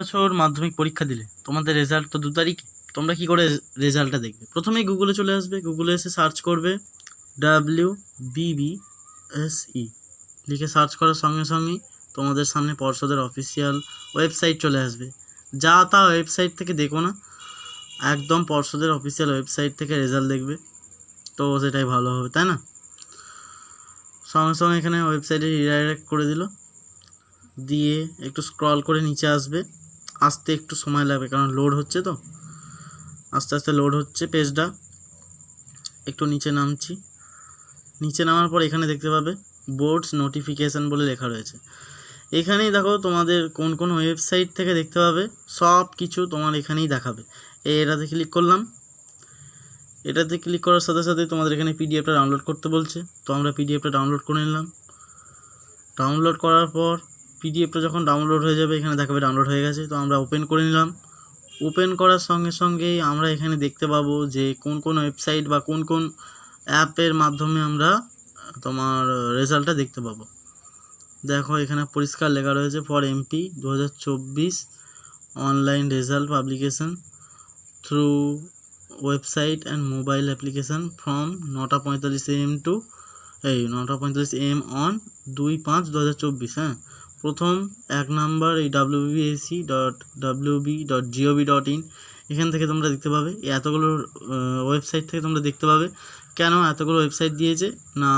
বছর মাধ্যমিক পরীক্ষা দিলে, তোমাদের রেজাল্ট তো দু তারিখে, তোমরা কি করে রেজাল্টটা দেখবে? প্রথমেই গুগলে চলে আসবে গুগলে এসে সার্চ করবে ডাব্লিউ বিবি এস ই লিখে সার্চ করার সঙ্গে সঙ্গেই তোমাদের সামনে পর্ষদের অফিসিয়াল ওয়েবসাইট চলে আসবে। যা তা ওয়েবসাইট থেকে দেখো না, একদম পর্ষদের অফিসিয়াল ওয়েবসাইট থেকে রেজাল্ট দেখবে, তো সেটাই ভালো হবে, তাই না? সঙ্গে সঙ্গে এখানে ওয়েবসাইটে রিডাইরেক্ট করে দিল, দিয়ে একটু স্ক্রল করে নিচে আসবে। আসতে একটু সময় লাগবে, কারণ লোড হচ্ছে তো। আস্তে আস্তে লোড হচ্ছে পেজটা। একটু নিচে নামছি। নিচে নামার পর এখানে দেখতে পাবে বোর্ডস নোটিফিকেশান বলে লেখা রয়েছে। এখানেই দেখো তোমাদের কোন কোন ওয়েবসাইট থেকে দেখতে পাবে, সব কিছু তোমার এখানেই দেখাবে। এই এটাতে ক্লিক করলাম। এটাতে ক্লিক করার সাথে সাথে তোমাদের এখানে পিডিএফটা ডাউনলোড করতে বলছে। তো আমরা পিডিএফটা ডাউনলোড করে নিলাম। ডাউনলোড করার পর পিডিএফটা যখন ডাউনলোড হয়ে যাবে, এখানে দেখাবে ডাউনলোড হয়ে গেছে। তো আমরা ওপেন করে নিলাম। ওপেন করার সঙ্গে সঙ্গেই আমরা এখানে দেখতে পাবো যে কোন কোন ওয়েবসাইট বা কোন কোন অ্যাপের মাধ্যমে আমরা তোমার রেজাল্টটা দেখতে পাবো। দেখো, এখানে পরিষ্কার লেখা রয়েছে ফর এমপি দু হাজার চব্বিশ online result publication through website and mobile application from নটা পঁয়তাল্লিশ এম টু এই, নটা পঁয়তাল্লিশ এম অন দুই পাঁচ দু হ্যাঁ? প্রথম, এক নাম্বার এই WBAC dot WB dot GOV dot in এখান থেকে তোমরা দেখতে পাবে এতগুলো ওয়েবসাইট থেকে তোমরা দেখতে পাবে। কেন এতগুলো ওয়েবসাইট দিয়েছে? না,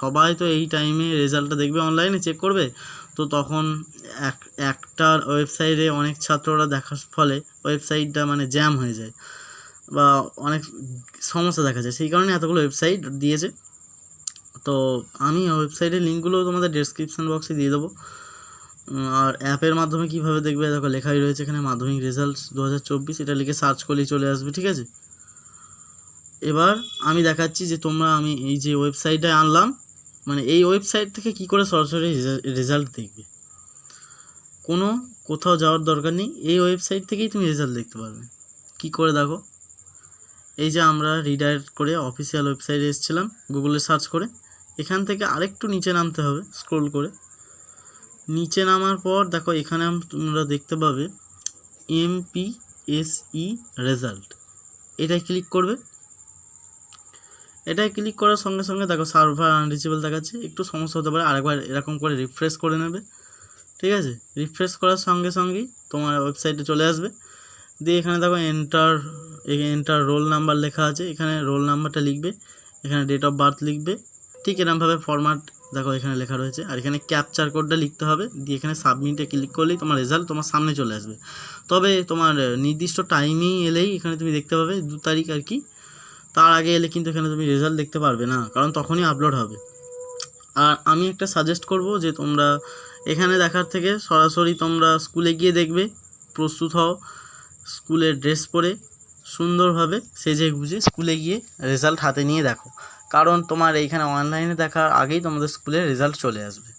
সবাই তো এই টাইমে রেজাল্টটা দেখবে অনলাইনে চেক করবে। তো তখন এক একটা ওয়েবসাইটে অনেক ছাত্ররা দেখার ফলে ওয়েবসাইটটা মানে জ্যাম হয়ে যায় বা অনেক সমস্যা দেখা যায়। সেই কারণে এতগুলো ওয়েবসাইট দিয়েছে। তো আমি ওয়েবসাইটের লিঙ্কগুলো তোমাদের ডেসক্রিপশান বক্সে দিয়ে দেবো। আর অ্যাপের মাধ্যমে কীভাবে দেখবে? দেখো, লেখাই রয়েছে এখানে মাধ্যমিক রেজাল্টস দু হাজার চব্বিশ, এটা লিখে সার্চ করলেই চলে আসবে, ঠিক আছে? এবার আমি দেখাচ্ছি যে তোমরা আমি এই যে ওয়েবসাইটে আনলাম মানে এই ওয়েবসাইট থেকে কি করে সরাসরি রেজাল্ট দেখবে? কোনো কোথাও যাওয়ার দরকার নেই, এই ওয়েবসাইট থেকেই তুমি রেজাল্ট দেখতে পারবে। কি করে দেখো? এই যে আমরা রিডাইরেক্ট করে অফিসিয়াল ওয়েবসাইটে এসেছিলাম গুগলে সার্চ করে, এখান থেকে আরেকটু নিচে নামতে হবে স্ক্রোল করে। নিচে নামার পর, দেখো এখানে তোমরা দেখতে পাবে এমপিএসই রেজাল্ট এটাই ক্লিক করবে। এটাই ক্লিক করার সঙ্গে সঙ্গে দেখো সার্ভার আনরিচেবল দেখাচ্ছে। একটু সমস্যা হতে পারে, আরেকবার এরকম করে রিফ্রেশ করে নেবে। ঠিক আছে? রিফ্রেশ করার সঙ্গে সঙ্গেই তোমার ওয়েবসাইটে চলে আসবে। দিয়ে এখানে দেখো এন্টার এন্টার রোল নাম্বার লেখা আছে। এখানে রোল নাম্বারটা লিখবে। এখানে ডেট অফ বার্থ লিখবে। ঠিক এরকমভাবে ফরম্যাট দেখো এখানে লেখা রয়েছে, আর এখানে ক্যাপচার কোডটা লিখতে হবে, দিয়ে এখানে সাবমিটে ক্লিক করলেই তোমার রেজাল্ট তোমার সামনে চলে আসবে। তবে তোমার নির্দিষ্ট টাইমেই এলেই এখানে তুমি দেখতে পাবে দু তারিখ আর কি, তার আগে এলে কিন্তু এখানে তুমি রেজাল্ট দেখতে পারবে না, কারণ তখনই আপলোড হবে। আর আমি একটা সাজেস্ট করব যে তোমরা এখানে দেখার থেকে সরাসরি তোমরা স্কুলে গিয়ে দেখবে, প্রস্তুত হও স্কুলের ড্রেস পরে, সুন্দরভাবে সেজে গুজে স্কুলে গিয়ে রেজাল্ট হাতে নিয়ে দেখো। কারণ তোমার এইখানে অনলাইনে দেখার আগেই তোমাদের স্কুলের রেজাল্ট চলে আসবে।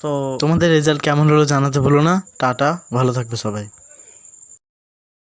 তো তোমাদের রেজাল্ট কেমন হলো জানাতে ভুলো না। টাটা, ভালো থাকবে সবাই।